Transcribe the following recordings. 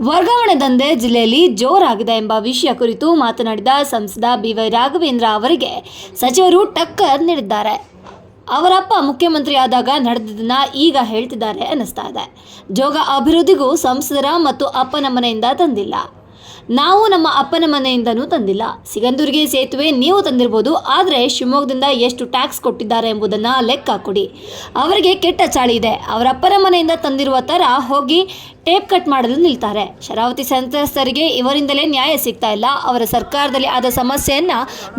ವರ್ಗಾವಣೆ ದಂಧೆ ಜಿಲ್ಲೆಯಲ್ಲಿ ಜೋರಾಗಿದೆ ಎಂಬ ವಿಷಯ ಕುರಿತು ಮಾತನಾಡಿದ ಸಂಸದ ಬಿವೈ ರಾಘವೇಂದ್ರ ಅವರಿಗೆ ಸಚಿವರು ಟಕ್ಕರ್ ನೀಡಿದ್ದಾರೆ. ಅವರಪ್ಪ ಮುಖ್ಯಮಂತ್ರಿ ಆದಾಗ ನಡೆದಿದ್ದನ್ನ ಈಗ ಹೇಳ್ತಿದ್ದಾರೆ ಅನ್ನಿಸ್ತಾ ಇದೆ. ಜೋಗ ಅಭಿವೃದ್ಧಿಗೂ ಸಂಸದರ ಮತ್ತು ಅಪ್ಪನ ಮನೆಯಿಂದ ತಂದಿಲ್ಲ. ನಾವು ನಮ್ಮ ಅಪ್ಪನ ಮನೆಯಿಂದನೂ ತಂದಿಲ್ಲ. ಸಿಗಂದೂರಿಗೆ ಸೇತುವೆ ನೀವು ತಂದಿರ್ಬೋದು, ಆದರೆ ಶಿವಮೊಗ್ಗದಿಂದ ಎಷ್ಟು ಟ್ಯಾಕ್ಸ್ ಕೊಟ್ಟಿದ್ದಾರೆ ಎಂಬುದನ್ನು ಲೆಕ್ಕ ಕೊಡಿ. ಅವರಿಗೆ ಕೆಟ್ಟ ಚಾಳಿ ಇದೆ. ಅವರ ಅಪ್ಪನ ಮನೆಯಿಂದ ತಂದಿರುವ ಥರ ಹೋಗಿ ಟೇಪ್ ಕಟ್ ಮಾಡಲು ನಿಲ್ತಾರೆ. ಶರಾವತಿ ಸಂತ್ರಸ್ತರಿಗೆ ಇವರಿಂದಲೇ ನ್ಯಾಯ ಸಿಗ್ತಾ ಇಲ್ಲ. ಅವರ ಸರ್ಕಾರದಲ್ಲಿ ಆದ ಸಮಸ್ಯೆಯನ್ನು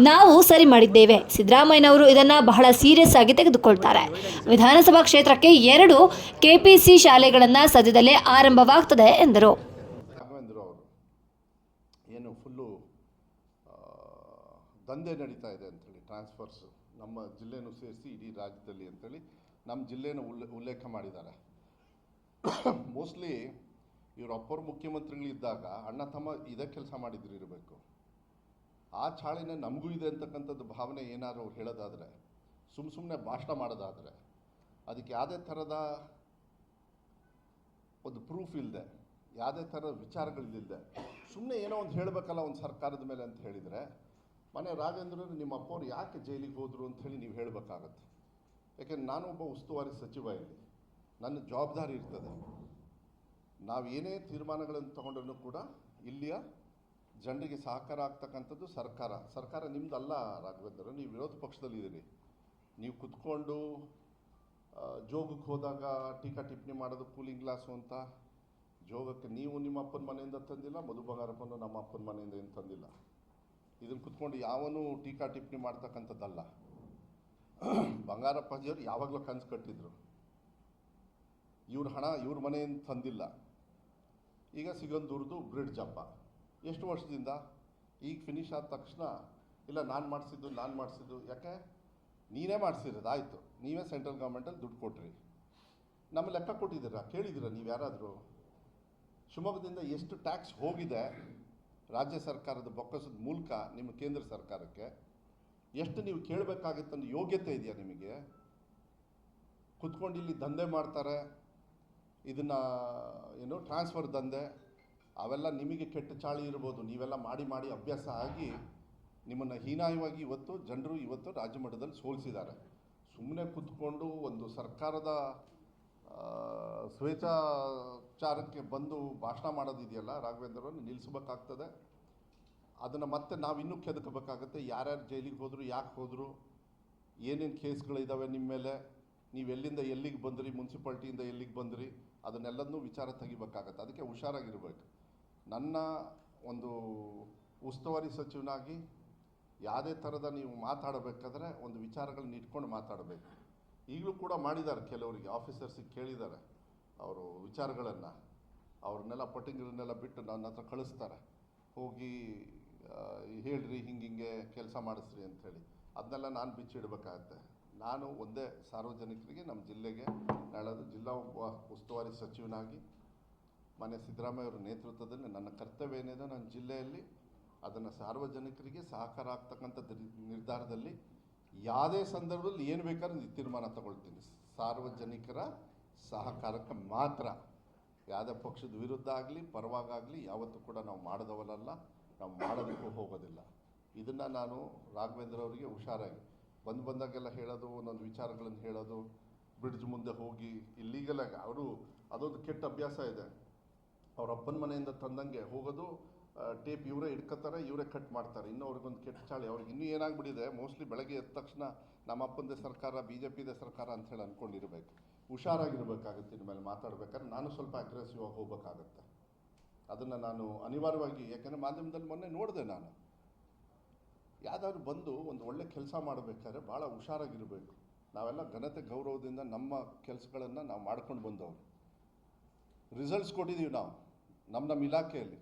ನಾವು ಸರಿ ಮಾಡಿದ್ದೇವೆ. ಸಿದ್ದರಾಮಯ್ಯನವರು ಇದನ್ನು ಬಹಳ ಸೀರಿಯಸ್ ಆಗಿ ತೆಗೆದುಕೊಳ್ತಾರೆ. ವಿಧಾನಸಭಾ ಕ್ಷೇತ್ರಕ್ಕೆ ಎರಡು ಕೆಪಿಸಿ ಶಾಲೆಗಳನ್ನು ಸದ್ಯದಲ್ಲೇ ಆರಂಭವಾಗ್ತದೆ ಎಂದರು. ಏನು ಫುಲ್ಲು ದಂಧೆ ನಡೀತಾ ಇದೆ ಅಂಥೇಳಿ ಟ್ರಾನ್ಸ್ಫರ್ಸ್ ನಮ್ಮ ಜಿಲ್ಲೆನೂ ಸೇರಿಸಿ ಇಡೀ ರಾಜ್ಯದಲ್ಲಿ ಅಂಥೇಳಿ ನಮ್ಮ ಜಿಲ್ಲೆನ ಉಲ್ಲೇ, ಉಲ್ಲೇಖ ಮಾಡಿದ್ದಾರೆ. ಮೋಸ್ಟ್ಲಿ ಇವರು ಅಪ್ಪರು ಮುಖ್ಯಮಂತ್ರಿಗಳಿದ್ದಾಗ ಅಣ್ಣ ತಮ್ಮ ಇದೇ ಕೆಲಸ ಮಾಡಿದ್ರು ಇರಬೇಕು. ಆ ಚಾಳಿನ ನಮಗೂ ಇದೆ ಅಂತಕ್ಕಂಥದ್ದು ಭಾವನೆ ಏನಾದರೂ ಅವ್ರು ಹೇಳೋದಾದರೆ ಸುಮ್ಮ ಸುಮ್ಮನೆ ಭಾಷಣ ಮಾಡೋದಾದರೆ, ಅದಕ್ಕೆ ಯಾವುದೇ ಥರದ ಒಂದು ಪ್ರೂಫ್ ಇಲ್ಲದೆ ಯಾವುದೇ ಥರದ ವಿಚಾರಗಳಿಲ್ಲದೆ ಸುಮ್ಮನೆ ಏನೋ ಒಂದು ಹೇಳಬೇಕಲ್ಲ ಒಂದು ಸರ್ಕಾರದ ಮೇಲೆ ಅಂತ ಹೇಳಿದರೆ, ಮನೆ ರಾಜೇಂದ್ರ ನಿಮ್ಮ ಅಪ್ಪವ್ರು ಯಾಕೆ ಜೈಲಿಗೆ ಹೋದರು ಹೇಳಿ ನೀವು ಹೇಳಬೇಕಾಗತ್ತೆ. ಯಾಕೆಂದ್ರೆ ನಾನು ಒಬ್ಬ ಉಸ್ತುವಾರಿ ಸಚಿವ ಇಲ್ಲಿ. ನನ್ನ ಜವಾಬ್ದಾರಿ ಇರ್ತದೆ. ನಾವು ಏನೇ ತೀರ್ಮಾನಗಳನ್ನು ತಗೊಂಡ್ರೂ ಕೂಡ ಇಲ್ಲಿಯ ಜನರಿಗೆ ಸಹಕಾರ ಆಗ್ತಕ್ಕಂಥದ್ದು ಸರ್ಕಾರ. ಸರ್ಕಾರ ನಿಮ್ಮದಲ್ಲ ರಾಘವೇಂದ್ರ ನೀವು ವಿರೋಧ ಪಕ್ಷದಲ್ಲಿದ್ದೀರಿ ನೀವು ಕುತ್ಕೊಂಡು ಜೋಗಕ್ಕೆ ಹೋದಾಗ ಟೀಕಾ ಟಿಪ್ಪಣಿ ಮಾಡೋದು ಕೂಲಿಂಗ್ ಗ್ಲಾಸು ಅಂತ ಜೋಗಕ್ಕೆ ನೀವು ನಿಮ್ಮ ಅಪ್ಪನ ಮನೆಯಿಂದ ತಂದಿಲ್ಲ ಮಧು ಬಂಗಾರಪ್ಪನು ನಮ್ಮ ಅಪ್ಪನ ಮನೆಯಿಂದ ಏನು ತಂದಿಲ್ಲ. ಇದನ್ನು ಕುತ್ಕೊಂಡು ಯಾವನೂ ಟೀಕಾ ಟಿಪ್ಪಣಿ ಮಾಡ್ತಕ್ಕಂಥದ್ದಲ್ಲ. ಬಂಗಾರಪ್ಪಾಜಿಯವರು ಯಾವಾಗಲೂ ಕನಸು ಕಟ್ಟಿದ್ರು. ಇವ್ರ ಹಣ ಇವ್ರ ಮನೆಯಿಂದ ತಂದಿಲ್ಲ. ಈಗ ಸಿಗಂದೂರ್ದು ಬ್ರಿಡ್ಜ್ ಅಪ್ಪ ಎಷ್ಟು ವರ್ಷದಿಂದ? ಈಗ ಫಿನಿಶ್ ಆದ ತಕ್ಷಣ, ಇಲ್ಲ, ನಾನು ಮಾಡಿಸಿದ್ದು ನಾನು ಮಾಡಿಸಿದ್ದು, ಯಾಕೆ? ನೀನೇ ಮಾಡಿಸಿರೋದು, ಆಯಿತು. ನೀವೇ ಸೆಂಟ್ರಲ್ ಗೌರ್ಮೆಂಟಲ್ಲಿ ದುಡ್ಡು ಕೊಟ್ರಿ. ನಮ್ಮ ಲೆಕ್ಕ ಕೊಟ್ಟಿದ್ದೀರಾ? ಕೇಳಿದ್ದೀರಾ ನೀವು ಯಾರಾದರೂ? ಶಿವಮೊಗ್ಗದಿಂದ ಎಷ್ಟು ಟ್ಯಾಕ್ಸ್ ಹೋಗಿದೆ ರಾಜ್ಯ ಸರ್ಕಾರದ ಬೊಕ್ಕಸದ ಮೂಲಕ ನಿಮ್ಮ ಕೇಂದ್ರ ಸರ್ಕಾರಕ್ಕೆ? ಎಷ್ಟು ನೀವು ಕೇಳಬೇಕಾಗಿತ್ತು ಅನ್ನೋ ಯೋಗ್ಯತೆ ಇದೆಯಾ ನಿಮಗೆ? ಕುತ್ಕೊಂಡು ಇಲ್ಲಿ ದಂಧೆ ಮಾಡ್ತಾರೆ, ಇದನ್ನು, ಏನು ಟ್ರಾನ್ಸ್ಫರ್ ದಂಧೆ, ಅವೆಲ್ಲ ನಿಮಗೆ ಕೆಟ್ಟ ಚಾಳಿ ಇರ್ಬೋದು. ನೀವೆಲ್ಲ ಮಾಡಿ ಮಾಡಿ ಅಭ್ಯಾಸ ಆಗಿ ನಿಮ್ಮನ್ನು ಹೀನಾಯವಾಗಿ ಇವತ್ತು, ಜನರು ಇವತ್ತು ರಾಜ್ಯ ಮಟ್ಟದಲ್ಲಿ ಸೋಲಿಸಿದ್ದಾರೆ. ಸುಮ್ಮನೆ ಕೂತ್ಕೊಂಡು ಒಂದು ಸರ್ಕಾರದ ಸ್ವೇಚ್ಛಾಚಾರಕ್ಕೆ ಬಂದು ಭಾಷಣ ಮಾಡೋದಿದೆಯಲ್ಲ ರಾಘವೇಂದ್ರವನ್ನು ನಿಲ್ಲಿಸ್ಬೇಕಾಗ್ತದೆ. ಅದನ್ನು ಮತ್ತೆ ನಾವು ಇನ್ನೂ ಕೆದಕಬೇಕಾಗತ್ತೆ. ಯಾರ್ಯಾರು ಜೈಲಿಗೆ ಹೋದರು, ಯಾಕೆ ಹೋದರು, ಏನೇನು ಕೇಸ್ಗಳಿದ್ದಾವೆ ನಿಮ್ಮ ಮೇಲೆ, ನೀವು ಎಲ್ಲಿಂದ ಎಲ್ಲಿಗೆ ಬಂದ್ರಿ, ಮುನ್ಸಿಪಾಲ್ಟಿಯಿಂದ ಎಲ್ಲಿಗೆ ಬಂದ್ರಿ ಅದನ್ನೆಲ್ಲದನ್ನೂ ವಿಚಾರ ತೆಗಿಬೇಕಾಗತ್ತೆ. ಅದಕ್ಕೆ ಹುಷಾರಾಗಿರ್ಬೇಕು. ನನ್ನ ಒಂದು ಉಸ್ತುವಾರಿ ಸಚಿವನಾಗಿ ಯಾವುದೇ ಥರದ ನೀವು ಮಾತಾಡಬೇಕಾದ್ರೆ ಒಂದು ವಿಚಾರಗಳನ್ನ ಇಟ್ಕೊಂಡು ಮಾತಾಡಬೇಕು. ಈಗಲೂ ಕೂಡ ಮಾಡಿದ್ದಾರೆ, ಕೆಲವರಿಗೆ ಆಫೀಸರ್ಸಿಗೆ ಕೇಳಿದ್ದಾರೆ ಅವರು ವಿಚಾರಗಳನ್ನು. ಅವ್ರನ್ನೆಲ್ಲ ಪಟ್ಟಿಂಗ್ರನ್ನೆಲ್ಲ ಬಿಟ್ಟು ನನ್ನ ಹತ್ರ ಕಳಿಸ್ತಾರೆ. ಹೋಗಿ ಹೇಳ್ರಿ, ಹಿಂಗೆ ಹಿಂಗೆ ಕೆಲಸ ಮಾಡಿಸ್ರಿ ಅಂಥೇಳಿ ಅದನ್ನೆಲ್ಲ ನಾನು ಬಿಚ್ಚಿಡಬೇಕಾಗತ್ತೆ ನಾನು ಒಂದೇ ಸಾರ್ವಜನಿಕರಿಗೆ ನಮ್ಮ ಜಿಲ್ಲೆಗೆ, ನಾಳದು ಜಿಲ್ಲಾ ಉಪ ಉಸ್ತುವಾರಿ ಸಚಿವನಾಗಿ ಮಾನ್ಯ ಸಿದ್ದರಾಮಯ್ಯವರ ನೇತೃತ್ವದಲ್ಲಿ ನನ್ನ ಕರ್ತವ್ಯ ಏನಿದೆ, ನನ್ನ ಜಿಲ್ಲೆಯಲ್ಲಿ ಅದನ್ನು ಸಾರ್ವಜನಿಕರಿಗೆ ಸಹಕಾರ ಆಗ್ತಕ್ಕಂಥ ನಿರ್ಧಾರದಲ್ಲಿ ಯಾವುದೇ ಸಂದರ್ಭದಲ್ಲಿ ಏನು ಬೇಕಾದ್ರೂ ತೀರ್ಮಾನ ತಗೊಳ್ತೀನಿ. ಸಾರ್ವಜನಿಕರ ಸಹಕಾರಕ್ಕೆ ಮಾತ್ರ. ಯಾವುದೇ ಪಕ್ಷದ ವಿರುದ್ಧ ಆಗಲಿ ಪರವಾಗಲಿ ಯಾವತ್ತೂ ಕೂಡ ನಾವು ಮಾಡಿದವರಲ್ಲ ನಾವು ಮಾಡೋದಕ್ಕೂ ಹೋಗೋದಿಲ್ಲ. ಇದನ್ನು ನಾನು ರಾಘವೇಂದ್ರ ಅವರಿಗೆ ಹುಷಾರಾಗಿ ಬಂದು ಬಂದಾಗೆಲ್ಲ ಹೇಳೋದು, ಒಂದೊಂದು ವಿಚಾರಗಳನ್ನು ಹೇಳೋದು, ಬ್ರಿಡ್ಜ್ ಮುಂದೆ ಹೋಗಿ ಇಲ್ಲಿಗೆಲ್ಲ ಅವರು ಅದೊಂದು ಕೆಟ್ಟ ಅಭ್ಯಾಸ ಇದೆ. ಅವರಪ್ಪನ ಮನೆಯಿಂದ ತಂದಂಗೆ ಹೋಗೋದು ಟೇಪ್ ಇವರೇ ಇಟ್ಕೋತಾರೆ, ಇವರೇ ಕಟ್ ಮಾಡ್ತಾರೆ. ಇನ್ನೂ ಅವ್ರಿಗೊಂದು ಕೆಟ್ಟ ಚಾಳಿ. ಅವ್ರಿಗೆ ಇನ್ನೂ ಏನಾಗ್ಬಿಟ್ಟಿದೆ ಮೋಸ್ಟ್ಲಿ ಬೆಳಗ್ಗೆ ಎದ್ದ ತಕ್ಷಣ ನಮ್ಮ ಅಪ್ಪಂದೇ ಸರ್ಕಾರ ಬಿ ಜೆ ಪಿದೇ ಸರ್ಕಾರ ಅಂಥೇಳಿ ಅಂದ್ಕೊಂಡಿರ್ಬೇಕು ಹುಷಾರಾಗಿರ್ಬೇಕಾಗುತ್ತೆ ಇನ್ಮೇಲೆ ಮಾತಾಡ್ಬೇಕಾದ್ರೆ ನಾನು ಸ್ವಲ್ಪ ಅಗ್ರೆಸಿವ್ ಆಗಿ ಹೋಗ್ಬೇಕಾಗತ್ತೆ. ಅದನ್ನು ನಾನು ಅನಿವಾರ್ಯವಾಗಿ, ಯಾಕೆಂದರೆ ಮಾಧ್ಯಮದಲ್ಲಿ ಮೊನ್ನೆ ನೋಡಿದೆ ನಾನು. ಯಾವ್ದಾದ್ರು ಬಂದು ಒಂದು ಒಳ್ಳೆ ಕೆಲಸ ಮಾಡಬೇಕಾದ್ರೆ ಭಾಳ ಹುಷಾರಾಗಿರಬೇಕು. ನಾವೆಲ್ಲ ಘನತೆ ಗೌರವದಿಂದ ನಮ್ಮ ಕೆಲಸಗಳನ್ನು ನಾವು ಮಾಡ್ಕೊಂಡು ಬಂದವರು. ರಿಸಲ್ಟ್ಸ್ ಕೊಟ್ಟಿದ್ದೀವಿ ನಾವು, ನಮ್ಮ ನಮ್ಮ ಇಲಾಖೆಯಲ್ಲಿ.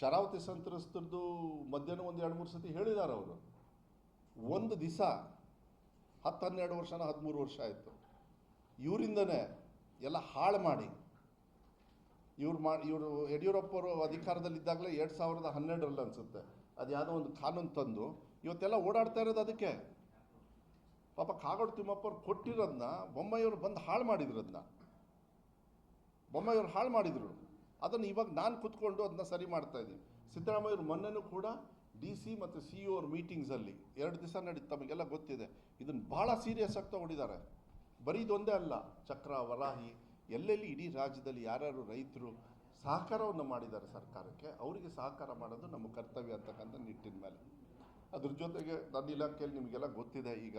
ಶರಾವತಿ ಸಂತ್ರಸ್ತರದ್ದು ಮಧ್ಯಾಹ್ನ ಒಂದು ಎರಡು ಮೂರು ಸತಿ ಹೇಳಿದ್ದಾರೆ ಅವರು. ಒಂದು ದಿವಸ ಹತ್ತು ಹನ್ನೆರಡು ವರ್ಷನ ಹದಿಮೂರು ವರ್ಷ ಆಯಿತು. ಇವರಿಂದನೇ ಎಲ್ಲ ಹಾಳು ಮಾಡಿ. ಇವ್ರು ಮಾ, ಇವರು ಯಡಿಯೂರಪ್ಪರು ಅಧಿಕಾರದಲ್ಲಿದ್ದಾಗಲೇ ಎರಡು ಸಾವಿರದ ಹನ್ನೆರಡರಲ್ಲಿ ಅನಿಸುತ್ತೆ. ಅದು ಯಾವುದೋ ಒಂದು ಕಾನೂನು ತಂದು ಇವತ್ತೆಲ್ಲ ಓಡಾಡ್ತಾ ಇರೋದು ಅದಕ್ಕೆ. ಪಾಪ ಕಾಗೋಡು ತಿಮ್ಮಪ್ಪವ್ರು ಕೊಟ್ಟಿರೋದನ್ನ ಬೊಮ್ಮಾಯಿಯವರು ಬಂದು ಹಾಳು ಮಾಡಿದ್ರು ಅದನ್ನ ಬೊಮ್ಮಾಯಿಯವ್ರು ಹಾಳು ಮಾಡಿದರು. ಅದನ್ನು ಇವಾಗ ನಾನು ಕೂತ್ಕೊಂಡು ಅದನ್ನ ಸರಿ ಮಾಡ್ತಾ ಇದ್ದೀನಿ. ಸಿದ್ದರಾಮಯ್ಯವ್ರು ಮೊನ್ನೆನೂ ಕೂಡ ಡಿ ಸಿ ಮತ್ತು ಸಿ ಇ ಅವ್ರ ಮೀಟಿಂಗ್ಸಲ್ಲಿ ಎರಡು ದಿವಸ ನಡೀತು, ತಮಗೆಲ್ಲ ಗೊತ್ತಿದೆ. ಇದನ್ನು ಭಾಳ ಸೀರಿಯಸ್ ಆಗಿ ತಗೊಂಡಿದ್ದಾರೆ. ಬರೀ ಇದೊಂದೇ ಅಲ್ಲ, ಚಕ್ರ, ವರಾಹಿ, ಎಲ್ಲೆಲ್ಲಿ ಇಡೀ ರಾಜ್ಯದಲ್ಲಿ ಯಾರ್ಯಾರು ರೈತರು ಸಹಕಾರವನ್ನು ಮಾಡಿದ್ದಾರೆ ಸರ್ಕಾರಕ್ಕೆ, ಅವರಿಗೆ ಸಹಕಾರ ಮಾಡೋದು ನಮ್ಮ ಕರ್ತವ್ಯ ಅಂತಕ್ಕಂಥ ನಿಟ್ಟಿನ ಮೇಲೆ. ಅದ್ರ ಜೊತೆಗೆ ನನ್ನ ಇಲಾಖೆಯಲ್ಲಿ ನಿಮಗೆಲ್ಲ ಗೊತ್ತಿದೆ, ಈಗ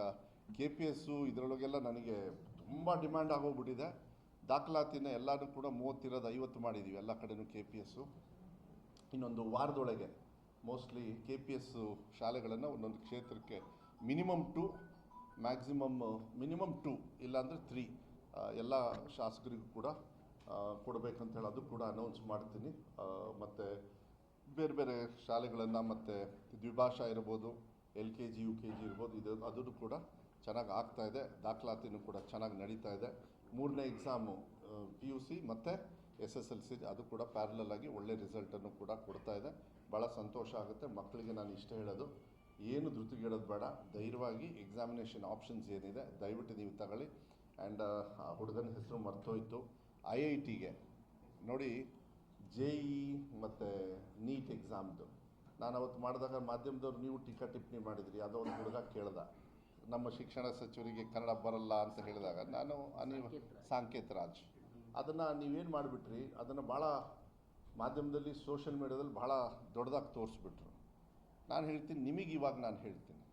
ಕೆ ಪಿ ಎಸ್ಸು ಇದರೊಳಗೆಲ್ಲ ನನಗೆ ತುಂಬ ಡಿಮ್ಯಾಂಡ್ ಆಗೋಗ್ಬಿಟ್ಟಿದೆ. ದಾಖಲಾತಿನ ಎಲ್ಲನೂ ಕೂಡ ಮೂವತ್ತಿರೋದು ಐವತ್ತು ಮಾಡಿದ್ದೀವಿ ಎಲ್ಲ ಕಡೆನೂ ಕೆ ಪಿ ಎಸ್ಸು ಇನ್ನೊಂದು ವಾರದೊಳಗೆ ಮೋಸ್ಟ್ಲಿ ಕೆ ಪಿ ಎಸ್ಸು ಶಾಲೆಗಳನ್ನು ಒಂದೊಂದು ಕ್ಷೇತ್ರಕ್ಕೆ minimum to maximum minimum to ಇಲ್ಲಾಂದರೆ ತ್ರೀ ಎಲ್ಲ ಶಾಸಕರಿಗೂ ಕೂಡ ಕೊಡಬೇಕಂತ ಹೇಳೋದು ಕೂಡ ಅನೌನ್ಸ್ ಮಾಡ್ತೀನಿ. ಮತ್ತು ಬೇರೆ ಬೇರೆ ಶಾಲೆಗಳನ್ನು ಮತ್ತು ದ್ವಿಭಾಷಾ ಇರ್ಬೋದು L K G U K G ಇರ್ಬೋದು, ಇದು ಅದನ್ನು ಕೂಡ ಚೆನ್ನಾಗಿ ಆಗ್ತಾ ಇದೆ. ದಾಖಲಾತಿನೂ ಕೂಡ ಚೆನ್ನಾಗಿ ನಡೀತಾ ಇದೆ. ಮೂರನೇ ಎಕ್ಸಾಮು ಪಿ ಯು ಸಿ ಮತ್ತು ಎಸ್ ಎಸ್ ಎಲ್ ಸಿ ಅದು ಕೂಡ ಪ್ಯಾರಲಲ್ ಆಗಿ ಒಳ್ಳೆ ರಿಸಲ್ಟನ್ನು ಕೂಡ ಕೊಡ್ತಾ ಇದೆ. ಭಾಳ ಸಂತೋಷ ಆಗುತ್ತೆ. ಮಕ್ಕಳಿಗೆ ನಾನು ಇಷ್ಟ ಹೇಳೋದು, ಏನು ಧೃತಿಗೆಡೋದು ಬೇಡ. ಧೈರ್ಯವಾಗಿ ಎಕ್ಸಾಮಿನೇಷನ್ ಆಪ್ಷನ್ಸ್ ಏನಿದೆ, ದಯವಿಟ್ಟು ನೀವು ತಗೊಳ್ಳಿ. ಆ್ಯಂಡ್ ಆ ಹುಡುಗನ ಹೆಸರು ಮರ್ತೋಯ್ತು. ಐ ಐ ಟಿಗೆ ನೋಡಿ ಜೆ ಇ ಮತ್ತು ನೀಟ್ ಎಕ್ಸಾಮ್ದು ನಾನು ಅವತ್ತು ಮಾಡಿದಾಗ ಮಾಧ್ಯಮದವ್ರು, ನೀವು ಟೀಕಾ ಟಿಪ್ಪಣಿ ಮಾಡಿದ್ರಿ. ಅದೋ ಒಂದು ಹುಡುಗ ಕೇಳ್ದ. ನಮ್ಮ ಶಿಕ್ಷಣ ಸಚಿವರಿಗೆ ಕನ್ನಡ ಬರಲ್ಲ ಅಂತ ಹೇಳಿದಾಗ ನಾನು ಅನಿ ಸಾಂಕೇತ್ ರಾಜ್ ಅದನ್ನು ನೀವೇನು ಮಾಡಿಬಿಟ್ರಿ ಅದನ್ನು ಭಾಳ ಮಾಧ್ಯಮದಲ್ಲಿ ಸೋಷಿಯಲ್ ಮೀಡ್ಯಾದಲ್ಲಿ ಭಾಳ ದೊಡ್ಡದಾಗಿ ತೋರಿಸ್ಬಿಟ್ರು. ನಾನು ಹೇಳ್ತೀನಿ ನಿಮಗೆ ಇವಾಗ ನಾನು ಹೇಳ್ತೀನಿ.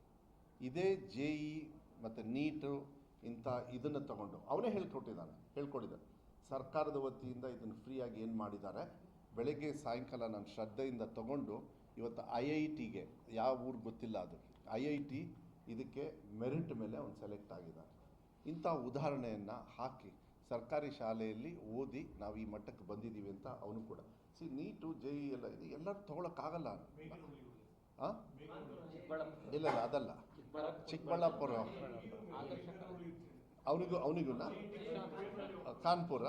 ಇದೇ ಜೆ ಇ ಮತ್ತು ನೀಟು ಇಂಥ ಇದನ್ನು ತಗೊಂಡು ಅವನೇ ಹೇಳ್ಕೊಟ್ಟಿದ್ದಾನೆ ಹೇಳ್ಕೊಟ್ಟಿದ್ದಾನೆ ಸರ್ಕಾರದ ವತಿಯಿಂದ ಇದನ್ನು ಫ್ರೀಯಾಗಿ ಏನು ಮಾಡಿದ್ದಾರೆ ಬೆಳಗ್ಗೆ ಸಾಯಂಕಾಲ ನಾನು ಶ್ರದ್ಧೆಯಿಂದ ತಗೊಂಡು ಇವತ್ತು ಐ ಐ ಟಿಗೆ ಯಾವ ಊರು ಗೊತ್ತಿಲ್ಲ ಅದು ಐ ಐ ಟಿ ಇದಕ್ಕೆ ಮೆರಿಟ್ ಮೇಲೆ ಅವನು ಸೆಲೆಕ್ಟ್ ಆಗಿದ್ದಾನೆ. ಇಂಥ ಉದಾಹರಣೆಯನ್ನು ಹಾಕಿ ಸರ್ಕಾರಿ ಶಾಲೆಯಲ್ಲಿ ಓದಿ ನಾವು ಈ ಮಟ್ಟಕ್ಕೆ ಬಂದಿದ್ದೀವಿ ಅಂತ ಅವನು ಕೂಡ. ಸಿ ನೀಟು ಜೆ ಇ ಎಲ್ಲ ಇದು ಎಲ್ಲರೂ ತೊಗೊಳಕ್ಕಾಗಲ್ಲ ಹಾಂ ಇಲ್ಲ ಇಲ್ಲ, ಅದಲ್ಲ. ಚಿಕ್ಕಬಳ್ಳಾಪುರ. ಅವನಿಗೂ ಅವನಿಗೂ ಕಾನ್ಪುರ.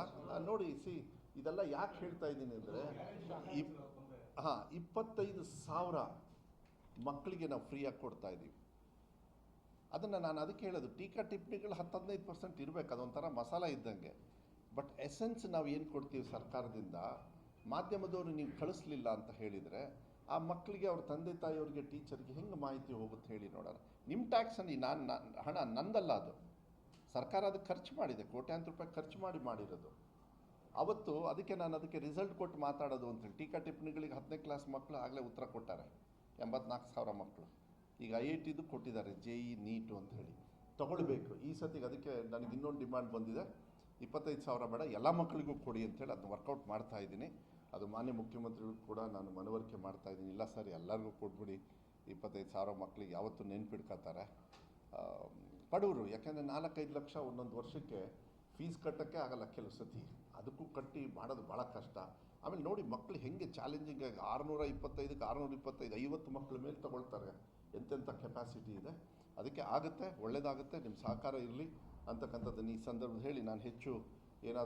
ನೋಡಿ ಸಿ ಇದೆಲ್ಲ ಯಾಕೆ ಹೇಳ್ತಾ ಇದ್ದೀನಿ ಅಂದರೆ ಇಪ್, ಹಾಂ, ಇಪ್ಪತ್ತೈದು ಸಾವಿರ ಮಕ್ಕಳಿಗೆ ನಾವು ಫ್ರೀಯಾಗಿ ಕೊಡ್ತಾ ಇದ್ದೀವಿ ಅದನ್ನು ನಾನು ಅದಕ್ಕೆ ಹೇಳೋದು, ಟೀಕಾ ಟಿಪ್ಪಣಿಗಳು ಹತ್ತು ಹದಿನೈದು ಪರ್ಸೆಂಟ್ ಇರಬೇಕು, ಅದೊಂಥರ ಮಸಾಲ ಇದ್ದಂಗೆ. ಬಟ್ ಎಸೆನ್ಸ್ ನಾವು ಏನು ಕೊಡ್ತೀವಿ ಸರ್ಕಾರದಿಂದ, ಮಾಧ್ಯಮದವರು ನೀವು ಕಳಿಸ್ಲಿಲ್ಲ ಅಂತ ಹೇಳಿದರೆ, ಆ ಮಕ್ಕಳಿಗೆ ಅವ್ರ ತಂದೆ ತಾಯಿಯವ್ರಿಗೆ, ಟೀಚರ್ಗೆ ಹೆಂಗೆ ಮಾಹಿತಿ ಹೋಗುತ್ತೆ ಹೇಳಿ ನೋಡೋಣ. ನಿಮ್ಮ ಟ್ಯಾಕ್ಸಲ್ಲಿ ನಾನು ಹಣ ನಂದಲ್ಲ ಅದು. ಸರ್ಕಾರ ಅದಕ್ಕೆ ಖರ್ಚು ಮಾಡಿದೆ, ಕೋಟ್ಯಾಂತರ ರೂಪಾಯಿ ಖರ್ಚು ಮಾಡಿ ಮಾಡಿರೋದು. ಅವತ್ತು ಅದಕ್ಕೆ ನಾನು ಅದಕ್ಕೆ ರಿಸಲ್ಟ್ ಕೊಟ್ಟು ಮಾತಾಡೋದು ಅಂತೇಳಿ ಟೀಕಾ ಟಿಪ್ಪಣಿಗಳಿಗೆ ಹತ್ತನೇ ಕ್ಲಾಸ್ ಮಕ್ಕಳು ಆಗಲೇ ಉತ್ತರ ಕೊಟ್ಟಾರೆ, ಎಂಬತ್ನಾಲ್ಕು ಸಾವಿರ ಮಕ್ಕಳು ಈಗ ಐ ಐ ಟಿದು ಕೊಟ್ಟಿದ್ದಾರೆ ಜೆ ಇ ನೀಟು ಅಂತ ಹೇಳಿ. ತಗೊಳ್ಬೇಕು. ಈ ಸತಿಗೆ ಅದಕ್ಕೆ ನನಗೆ ಇನ್ನೊಂದು ಡಿಮ್ಯಾಂಡ್ ಬಂದಿದೆ. ಇಪ್ಪತ್ತೈದು ಸಾವಿರ ಬೇಡ, ಎಲ್ಲ ಮಕ್ಕಳಿಗೂ ಕೊಡಿ ಅಂತೇಳಿ ಅದನ್ನ ವರ್ಕೌಟ್ ಮಾಡ್ತಾ ಇದ್ದೀನಿ. ಅದು ಮಾನ್ಯ ಮುಖ್ಯಮಂತ್ರಿಗಳು ಕೂಡ ನಾನು ಮನವರಿಕೆ ಮಾಡ್ತಾ ಇದ್ದೀನಿ. ಇಲ್ಲ ಸರ್, ಎಲ್ಲರಿಗೂ ಕೊಟ್ಬಿಡಿ. ಇಪ್ಪತ್ತೈದು ಸಾವಿರ ಮಕ್ಕಳಿಗೆ ಯಾವತ್ತೂ ನೆನ್ಪಿಡ್ಕೋತಾರೆ. ಬಡವರು ಯಾಕೆಂದರೆ ನಾಲ್ಕೈದು ಲಕ್ಷ ಒಂದೊಂದು ವರ್ಷಕ್ಕೆ ಫೀಸ್ ಕಟ್ಟೋಕ್ಕೆ ಆಗಲ್ಲ ಕೆಲವು ಸತಿ. ಅದಕ್ಕೂ ಕಟ್ಟಿ ಮಾಡೋದು ಭಾಳ ಕಷ್ಟ. ಆಮೇಲೆ ನೋಡಿ ಮಕ್ಕಳು ಹೆಂಗೆ ಚಾಲೆಂಜಿಂಗ್ ಆಗಿ ಆರುನೂರ ಇಪ್ಪತ್ತೈದಕ್ಕೆ ಆರುನೂರ ಇಪ್ಪತ್ತೈದು, ಐವತ್ತು ಮಕ್ಕಳ ಮೇಲೆ ತಗೊಳ್ತಾರೆ. ಎಂತೆಂಥ ಕೆಪಾಸಿಟಿ ಇದೆ? ಅದಕ್ಕೆ ಆಗುತ್ತೆ ಒಳ್ಳೆಯದಾಗುತ್ತೆ ನಿಮ್ಮ ಸಹಕಾರ ಇರಲಿ ಅಂತಕ್ಕಂಥದ್ದನ್ನು ಈ ಸಂದರ್ಭದಲ್ಲಿ ಹೇಳಿ. ನಾನು ಹೆಚ್ಚು ಏನಾದರೂ